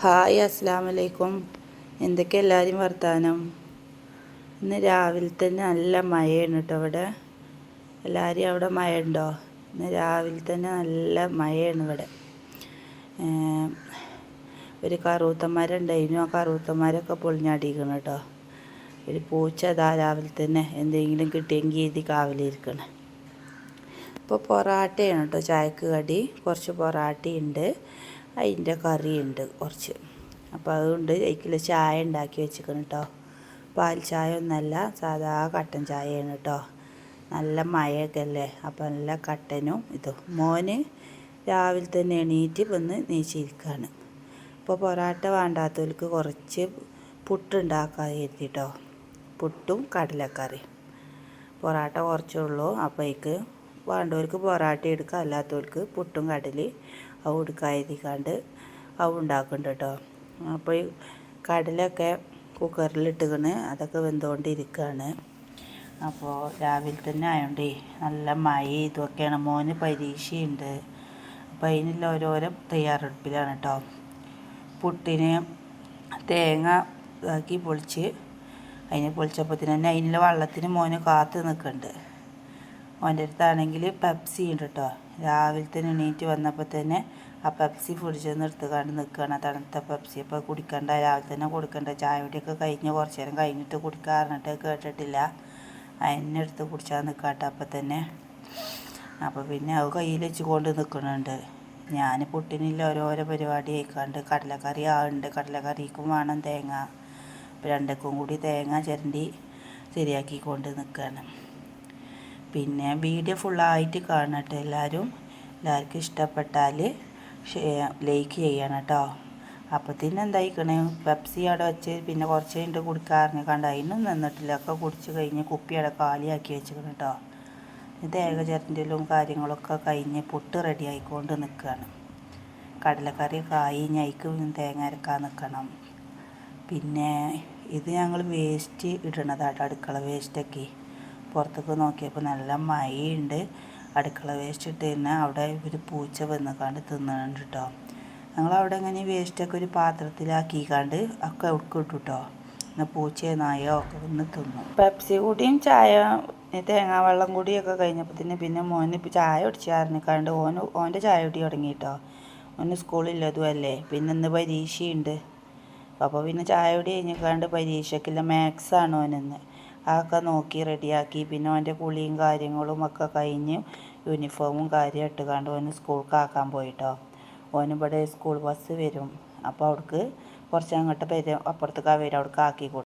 Hi അസ്സാം വലൈക്കും എന്തൊക്കെ എല്ലാവരും വർത്താനം? ഇന്ന് രാവിലെ തന്നെ നല്ല മഴയാണ് കേട്ടോ ഇവിടെ എല്ലാവരും അവിടെ മഴ ഉണ്ടോ ഇന്ന് രാവിലെ തന്നെ നല്ല മഴയാണ് ഇവിടെ. ഒരു കറുത്തന്മാരുണ്ടായിരുന്നു. ആ കറുത്തന്മാരൊക്കെ പൊളിഞ്ഞാടിക്കണം കേട്ടോ ഒരു പൂച്ച അതാ രാവിലെ തന്നെ എന്തെങ്കിലും കിട്ടിയെങ്കിൽ ഇത് കാവലിരിക്കണം. ഇപ്പോൾ പൊറാട്ടയാണ് കേട്ടോ ചായക്ക് കടി. കുറച്ച് പൊറാട്ടയുണ്ട് അതിന്റെ കറിയുണ്ട് കുറച്ച്. അപ്പോൾ അതുകൊണ്ട് അതിൽ ചായ ഉണ്ടാക്കി വെച്ചിരിക്കണം കേട്ടോ. പാൽ ചായ ഒന്നല്ല സാധാ കട്ടൻ ചായയാണ് കേട്ടോ. നല്ല മഴയൊക്കെ അല്ലേ? അപ്പോൾ നല്ല കട്ടനും ഇതും. മോന് രാവിലെ തന്നെ എണീറ്റ് വന്ന് നീച്ചിരിക്കുകയാണ്. ഇപ്പോൾ പൊറാട്ട വേണ്ടാത്തവർക്ക് കുറച്ച് പുട്ടുണ്ടാക്കാൻ കരുതിട്ടോ പുട്ടും കടലക്കറിയും. പൊറാട്ട കുറച്ചേ ഉള്ളൂ അപ്പോഴേക്ക് വേണ്ടവർക്ക് പൊറാട്ട എടുക്കുക അല്ലാത്തവർക്ക് പുട്ടും കടലി അവ എടുക്കുക എഴുതിക്കാണ്ട് അവ ഉണ്ടാക്കുന്നുണ്ട് കേട്ടോ. അപ്പോൾ ഈ കടലൊക്കെ കുക്കറിലിട്ടുകണ് അതൊക്കെ വെന്തുകൊണ്ടിരിക്കുകയാണ് അപ്പോൾ രാവിലെ തന്നെ ആയതുകൊണ്ടേ നല്ല മഴ ഇതൊക്കെയാണ്. മോന് പരീക്ഷയുണ്ട്. അപ്പോൾ അതിനുള്ള ഓരോരോ തയ്യാറെടുപ്പിലാണ് കേട്ടോ. പുട്ടിന് തേങ്ങ ഇതാക്കി പൊളിച്ച് അതിനെ പൊളിച്ചപ്പോൾ തന്നെ അതിനുള്ള വെള്ളത്തിന് മോന് കാത്ത് നിൽക്കുന്നുണ്ട്. ഓന്റെ അടുത്താണെങ്കിൽ പെപ്സി ഉണ്ട് കേട്ടോ രാവിലത്തെ എണീറ്റ് വന്നപ്പോൾ തന്നെ ആ പെപ്സി ഫ്രിഡ്ജിൽ നിന്ന് കണ്ട് നിൽക്കുകയാണ്. തണുത്ത പെപ്സി അപ്പോൾ കുടിക്കണ്ട രാവിലെ തന്നെ കൊടുക്കണ്ട. ചായ കുടിയൊക്കെ കഴിഞ്ഞ് കുറച്ച് നേരം കഴിഞ്ഞിട്ട് കുടിക്കാറിഞ്ഞിട്ട് കേട്ടിട്ടില്ല. അതിനെ എടുത്ത് കുടിച്ചാൽ നിൽക്കാട്ടെ അപ്പം തന്നെ. അപ്പോൾ പിന്നെ അത് കയ്യിൽ വെച്ച് കൊണ്ട് നിൽക്കുന്നുണ്ട്. ഞാൻ പുട്ടിനില്ല ഓരോരോ പരിപാടി ആയിക്കാണ്ട്. കടലക്കറി ആളുണ്ട് കടലക്കറിക്കും വേണം തേങ്ങ. രണ്ടക്കും കൂടി തേങ്ങ ചിരണ്ടി ശരിയാക്കിക്കൊണ്ട് നിൽക്കുകയാണ്. പിന്നെ വീഡിയോ ഫുള്ളായിട്ട് കാണട്ടെ എല്ലാവരും എല്ലാവർക്കും ഇഷ്ടപ്പെട്ടാൽ ലൈക്ക് ചെയ്യണം കേട്ടോ അപ്പത്തിന് എന്തായിക്കണേ? പെപ്സി അവിടെ വെച്ച് പിന്നെ കുറച്ച് കഴിഞ്ഞിട്ട് കുടിക്കാറിന് കണ്ട അതിനും നിന്നിട്ടില്ല. ഒക്കെ കുടിച്ച് കഴിഞ്ഞ് കുപ്പി അവിടെ കാലിയാക്കി വെച്ചിരിക്കണം കേട്ടോ തേങ്ങ ചിരണ്ടിലും കാര്യങ്ങളൊക്കെ കഴിഞ്ഞ് പുട്ട് റെഡി ആയിക്കൊണ്ട് നിൽക്കുകയാണ് കടലക്കറി കായി ഞൈക്ക് തേങ്ങ അരക്കാൻ നിൽക്കണം പിന്നെ ഇത് ഞങ്ങൾ വേസ്റ്റ് ഇടണതാട്ടോ അടുക്കള വേസ്റ്റൊക്കെ പുറത്തേക്ക് നോക്കിയപ്പോൾ നല്ല മഴയുണ്ട്. അടുക്കള വേസ്റ്റ് ഇട്ട് തന്നെ അവിടെ ഒരു പൂച്ച വന്ന് കണ്ട് തിന്നുന്നുണ്ട് കേട്ടോ ഞങ്ങളവിടെ ഇങ്ങനെ വേസ്റ്റൊക്കെ ഒരു പാത്രത്തിലാക്കിക്കാണ്ട് ഒക്കെ ഉടുക്ക് ഇട്ടു കേട്ടോ എന്നാൽ പൂച്ചയോ നായോ ഒക്കെ ഒന്ന് തിന്നു. പെപ്സി കൂടിയും ചായ തേങ്ങാ വെള്ളം കൂടിയൊക്കെ കഴിഞ്ഞപ്പോൾ തന്നെ പിന്നെ മോന് ഇപ്പം ചായ കുടിച്ചാറിനിക്കാണ്ട് ഓന് ഓന്റെ ചായ കുടി തുടങ്ങി കേട്ടോ ഓന് സ്കൂളില്ലതും അല്ലേ. പിന്നെ ഇന്ന് പരീക്ഷയുണ്ട്. അപ്പോൾ പിന്നെ ചായ കുടി കഴിഞ്ഞിക്കാണ്ട് പരീക്ഷയ്ക്കില്ല മാത്സാണ് ഓനിന്ന്. അതൊക്കെ നോക്കി റെഡിയാക്കി. പിന്നെ ഓന്റെ കുളിയും കാര്യങ്ങളും ഒക്കെ കഴിഞ്ഞ് യൂണിഫോമും കാര്യം ഇട്ടുകൊണ്ട് ഓന് സ്കൂൾക്ക് ആക്കാൻ പോയിട്ടോ. ഓന് ഇവിടെ സ്കൂൾ ബസ് വരും. അപ്പോൾ അവിടേക്ക് കുറച്ച് അങ്ങോട്ട് പെരും അപ്പുറത്തേക്ക് അവർ അവിടേക്ക് ആക്കി കൊടുക്കും.